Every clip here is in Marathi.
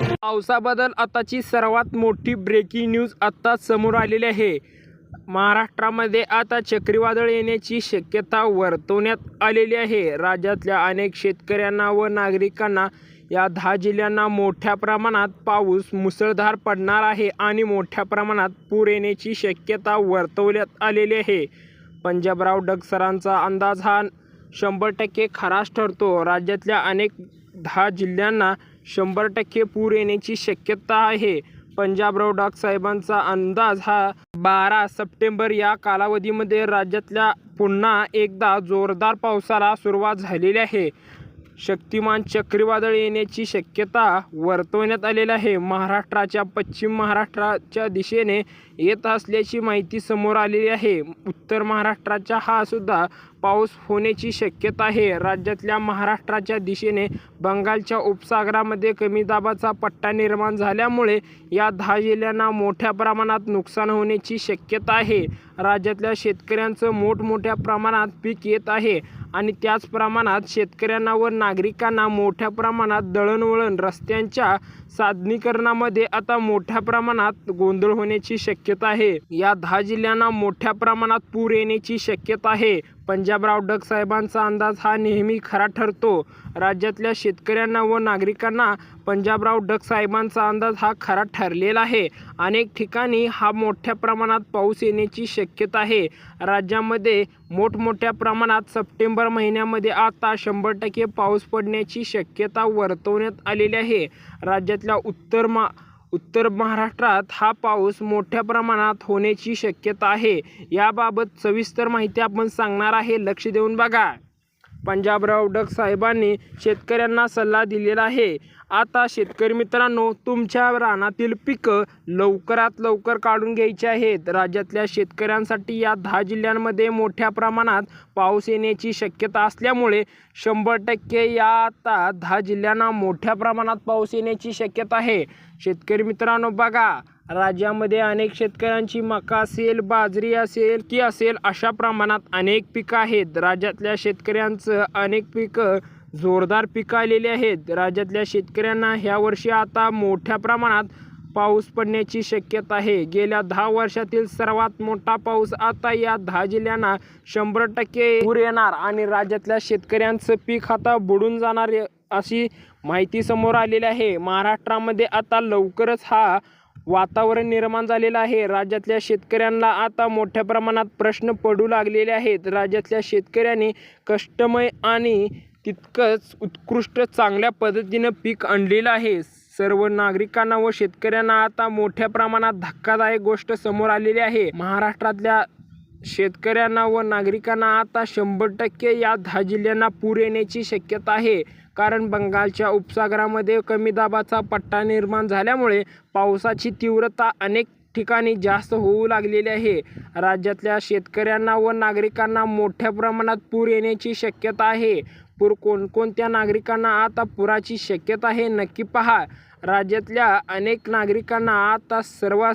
पावसाबद्दल आताची सर्वात मोठी ब्रेकिंग न्यूज आत्ताच समोर आलेली आहे. महाराष्ट्रामध्ये आता चक्रीवादळ येण्याची शक्यता वर्तवण्यात आलेली आहे. राज्यातल्या अनेक शेतकऱ्यांना व नागरिकांना या दहा जिल्ह्यांना मोठ्या प्रमाणात पाऊस मुसळधार पडणार आहे आणि मोठ्या प्रमाणात पूर येण्याची शक्यता वर्तवण्यात आलेली आहे. पंजाबराव डगसरांचा अंदाज हा शंभर टक्के खराच ठरतो. राज्यातल्या अनेक दहा जिल्ह्यांना शंभर टक्के पूर येण्याची शक्यता आहे. पंजाबराव डाग साहेबांचा अंदाज हा बारा सप्टेंबर या कालावधीमध्ये राज्यातल्या पुन्हा एकदा जोरदार पावसाला सुरुवात झालेली आहे. शक्तिमान चक्रीवादळ येण्याची शक्यता वर्तवण्यात आलेली आहे. महाराष्ट्राच्या पश्चिम महाराष्ट्राच्या दिशेने येत असल्याची माहिती समोर आलेली आहे. उत्तर महाराष्ट्राच्या हा सुद्धा पाऊस होण्याची शक्यता आहे. राज्यातल्या महाराष्ट्राच्या दिशेने बंगालच्या उपसागरामध्ये कमी दाबाचा पट्टा निर्माण झाल्यामुळे या दहा जिल्ह्यांना मोठ्या प्रमाणात नुकसान होण्याची शक्यता आहे. राज्यातल्या शेतकऱ्यांचं मोठमोठ्या प्रमाणात पीक येत आहे. आणि त्याच प्रमाणात शेतकऱ्यांना व नागरिकांना मोठ्या प्रमाणात दळणवळण रस्त्यांच्या साधनीकरणामध्ये आता मोठ्या प्रमाणात गोंधळ होण्याची शक्यता आहे. या दहा जिल्ह्यांना मोठ्या प्रमाणात पूर येण्याची शक्यता आहे. पंजाबराव डग साहेबांचा अंदाज हा नेहमी खरा ठरतो. राज्यातल्या शेतकऱ्यांना व नागरिकांना पंजाबराव डग साहेबांचा अंदाज हा खरा ठरलेला आहे. अनेक ठिकाणी हा मोठ्या प्रमाणात पाऊस येण्याची शक्यता आहे. राज्यामध्ये मोठमोठ्या प्रमाणात सप्टेंबर महिन्यामध्ये आता शंभर टक्के पाऊस पडण्याची शक्यता वर्तवण्यात आलेली आहे. राज्यातल्या उत्तर मा उत्तर महाराष्ट्रात हा पाऊस मोठ्या प्रमाणात होण्याची शक्यता आहे. याबाबत सविस्तर माहिती आपण सांगणार आहे. लक्ष देऊन बघा. पंजाबराव डग साहेबांनी शेतकऱ्यांना सल्ला दिलेला आहे. आता शेतकरी मित्रांनो तुमच्या रानातील पिकं लवकरात लवकर काढून घ्यायची आहेत. राज्यातल्या शेतकऱ्यांसाठी या दहा जिल्ह्यांमध्ये मोठ्या प्रमाणात पाऊस येण्याची शक्यता असल्यामुळे शंभर टक्के या आता दहा जिल्ह्यांना मोठ्या प्रमाणात पाऊस येण्याची शक्यता आहे. शेतकरी मित्रांनो बघा राज्यामध्ये अनेक शेतकऱ्यांची मका असेल बाजरी असेल की असेल अशा प्रमाणात अनेक पिकं आहेत. राज्यातल्या शेतकऱ्यांचं अनेक पिकं जोरदार पिकं आलेली आहेत. राज्यातल्या शेतकऱ्यांना ह्या वर्षी आता मोठ्या प्रमाणात पाऊस पडण्याची शक्यता आहे. गेल्या दहा वर्षातील सर्वात मोठा पाऊस आता या दहा जिल्ह्यांना शंभर टक्के पूर येणार आणि राज्यातल्या शेतकऱ्यांचं पीक आता बुडून जाणार अशी माहिती समोर आलेली आहे. महाराष्ट्रामध्ये आता लवकरच हा वातावरण निर्माण झालेलं आहे. राज्यातल्या शेतकऱ्यांना आता मोठ्या प्रमाणात प्रश्न पडू लागलेले आहेत. राज्यातल्या शेतकऱ्यांनी कष्टमय आणि तितकंच उत्कृष्ट चांगल्या पद्धतीनं पीक आणलेलं आहे. सर्व नागरिकांना व शेतकऱ्यांना आता मोठ्या प्रमाणात धक्कादायक गोष्ट समोर आलेली आहे. महाराष्ट्रातल्या शेतकऱ्यांना व नागरिकांना आता शंभर टक्के या दहा जिल्ह्यांना पूर येण्याची शक्यता आहे. कारण बंगालच्या उपसागरामध्ये कमी दाबाचा पट्टा निर्माण झाल्यामुळे पावसाची तीव्रता अनेक ठिकाणी जास्त होऊ लागलेली आहे. राज्यातल्या शेतकऱ्यांना व नागरिकांना मोठ्या प्रमाणात पूर येण्याची शक्यता आहे. पूर कोणकोणत्या नागरिकांना आता पुराची शक्यता आहे नक्की पहा. राज्यातल्या अनेक नागरिकांना आता सर्व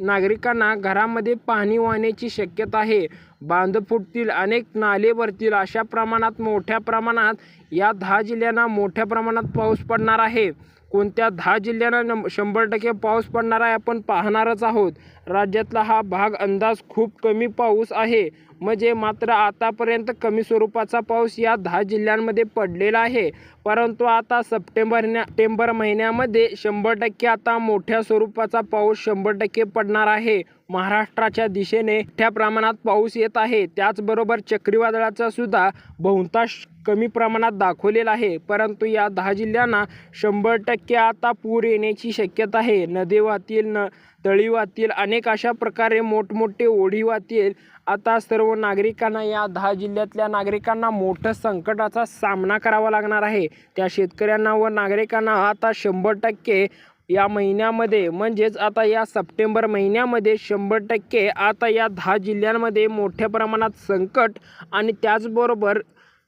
नागरिकांना घरामध्ये पाणी वाहण्याची शक्यता आहे. बांध फुटतील अनेक नाले भरतील अशा प्रमाणात मोठ्या प्रमाणात या दहा जिल्ह्यांना मोठ्या प्रमाणात पाऊस पडणार आहे. कोणत्या दहा जिल्ह्यांना नम शंभर टक्के पाऊस पडणार आहे आपण पाहणारच आहोत. राज्यातला हा भाग अंदाज खूप कमी पाऊस आहे. म्हणजे मात्र आतापर्यंत कमी स्वरूपाचा पाऊस या दहा जिल्ह्यांमध्ये पडलेला आहे. परंतु आता सप्टेंबर सप्टेंबर महिन्यामध्ये शंभर टक्के आता मोठ्या स्वरूपाचा पाऊस शंभर टक्के पडणार आहे. महाराष्ट्राच्या दिशेने मोठ्या प्रमाणात पाऊस येत आहे. त्याचबरोबर चक्रीवादळाचा सुद्धा बहुतांश कमी प्रमाणात दाखवलेला आहे. परंतु या दहा जिल्ह्यांना शंभर टक्के आता पूर येण्याची शक्यता आहे. नदी न तळीवातील अनेक अशा प्रकारे मोठमोठे ओढीवातील आता सर्व नागरिकांना या दहा जिल्ह्यातल्या नागरिकांना मोठं संकटाचा सामना करावा लागणार आहे. त्या शेतकऱ्यांना व नागरिकांना आता शंभर टक्के या महिन्यामध्ये म्हणजेच आता या सप्टेंबर महिन्यामध्ये शंभर टक्के आता या दहा जिल्ह्यांमध्ये मोठ्या प्रमाणात संकट आणि त्याचबरोबर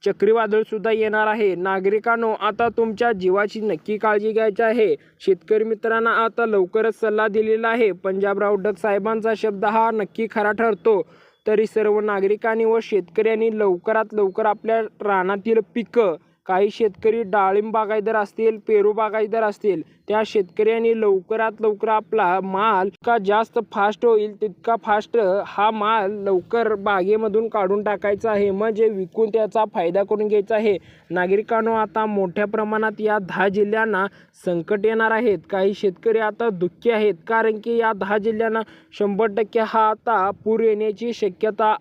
चक्रीवादळसुद्धा येणार आहे. नागरिकांनो आता तुमच्या जीवाची नक्की काळजी घ्यायची आहे. शेतकरी मित्रांना आता लवकरच सल्ला दिलेला आहे. पंजाबराव डग साहेबांचा शब्द हा नक्की खरा ठरतो. तरी सर्व नागरिकांनी व शेतकऱ्यांनी लवकरात लवकर आपल्या रानातील पिकं काही शेतकरी डाळिंब बागायतदार असतील पेरू बागायतदार असतील त्या शेतकऱ्यांनी लवकरात लवकर आपला माल का जास्त फास्ट होईल तितका फास्ट हा माल लवकर बागेमधून काढून टाकायचा आहे. म्हणजे विकून त्याचा फायदा करून घ्यायचा आहे. नागरिकांनो आता मोठ्या प्रमाणात या दहा जिल्ह्यांना संकट येणार आहेत. काही शेतकरी आता दुःखी आहेत कारण की या दहा जिल्ह्यांना शंभर टक्के हा आता पूर येण्याची शक्यता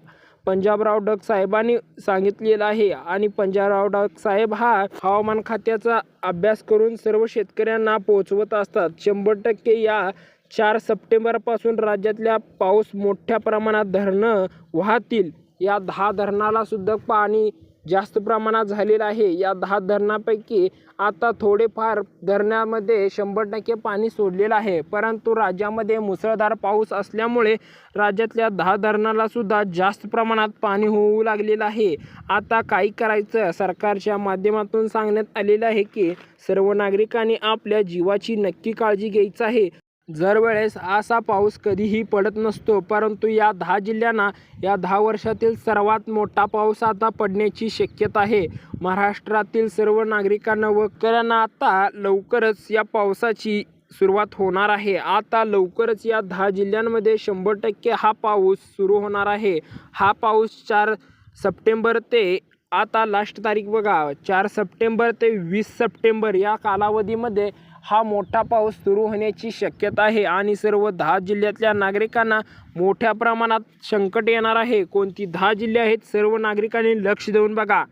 पंजाबराव डग साहेबांनी सांगितलेलं आहे. आणि पंजाबराव डग साहेब हा हवामान खात्याचा अभ्यास करून सर्व शेतकऱ्यांना पोहोचवत असतात. शंभर टक्के या चार सप्टेंबरपासून राज्यातल्या पाऊस मोठ्या प्रमाणात धरणं वाहतील. या दहा धरणाला सुद्धा पाणी जास्त प्रमाणात झालेलं आहे. या दहा धरणापैकी आता थोडेफार धरणामध्ये शंभर टक्के पाणी सोडलेलं आहे. परंतु राज्यामध्ये मुसळधार पाऊस असल्यामुळे राज्यातल्या दहा धरणालासुद्धा जास्त प्रमाणात पाणी होऊ लागलेलं आहे. आता काय करायचं? सरकारच्या माध्यमातून सांगण्यात आलेलं आहे की सर्व नागरिकांनी आपल्या जीवाची नक्की काळजी घ्यायची आहे. जर वेळेस असा पाऊस कधीही पडत नसतो परंतु या दहा जिल्ह्यांना या दहा वर्षातील सर्वात मोठा पाऊस आता पडण्याची शक्यता आहे. महाराष्ट्रातील सर्व नागरिकांना व कऱ्यांना आता लवकरच या पावसाची सुरुवात होणार आहे. आता लवकरच या दहा जिल्ह्यांमध्ये शंभर टक्के हा पाऊस सुरू होणार आहे. हा पाऊस चार सप्टेंबर ते आता लास्ट तारीख बघा चार सप्टेंबर ते वीस सप्टेंबर या कालावधीमध्ये हा मोठा पाऊस सुरू होण्याची शक्यता आहे आणि सर्व दहा जिल्ह्यातल्या नागरिकांना मोठ्या प्रमाणात संकट येणार आहे. कोणती दहा जिल्हे आहेत सर्व नागरिकांनी लक्ष देऊन बघा.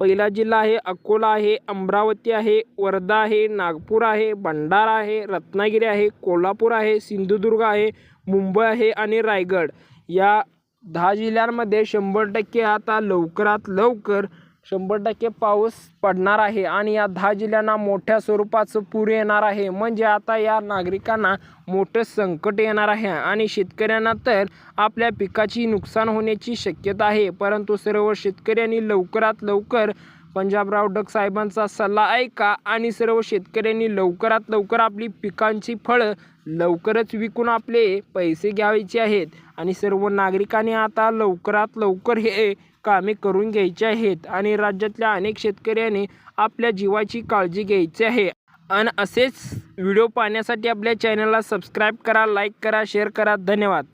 पहिला जिल्हा आहे अकोला आहे अमरावती आहे वर्धा आहे नागपूर आहे भंडारा आहे रत्नागिरी आहे कोल्हापूर आहे सिंधुदुर्ग आहे मुंबई आहे आणि रायगड. या दहा जिल्ह्यांमध्ये शंभर टक्के आता लवकरात लवकर शंभर टक्के पाऊस पडणार आहे आणि या दहा जिल्ह्यांना मोठ्या स्वरूपाचं पूर येणार आहे. म्हणजे आता या नागरिकांना मोठं संकट येणार आहे आणि शेतकऱ्यांना तर आपल्या पिकाची नुकसान होण्याची शक्यता आहे. परंतु सर्व शेतकऱ्यांनी लवकरात लवकर पंजाबराव डग साहेबांचा सल्ला ऐका आणि सर्व शेतकऱ्यांनी लवकरात लवकर आपली पिकांची फळं लवकरच विकून आपले पैसे घ्यायचे आहेत. आणि सर्व नागरिकांनी आता लवकरात लवकर हे कामे करून घ्यायची आहेत आणि राज्यातल्या अनेक शेतकऱ्यांनी आपल्या जीवाची काळजी घ्यायची आहे. आणि असेच व्हिडिओ पाहण्यासाठी आपल्या चॅनलला सबस्क्राईब करा लाईक करा शेअर करा. धन्यवाद.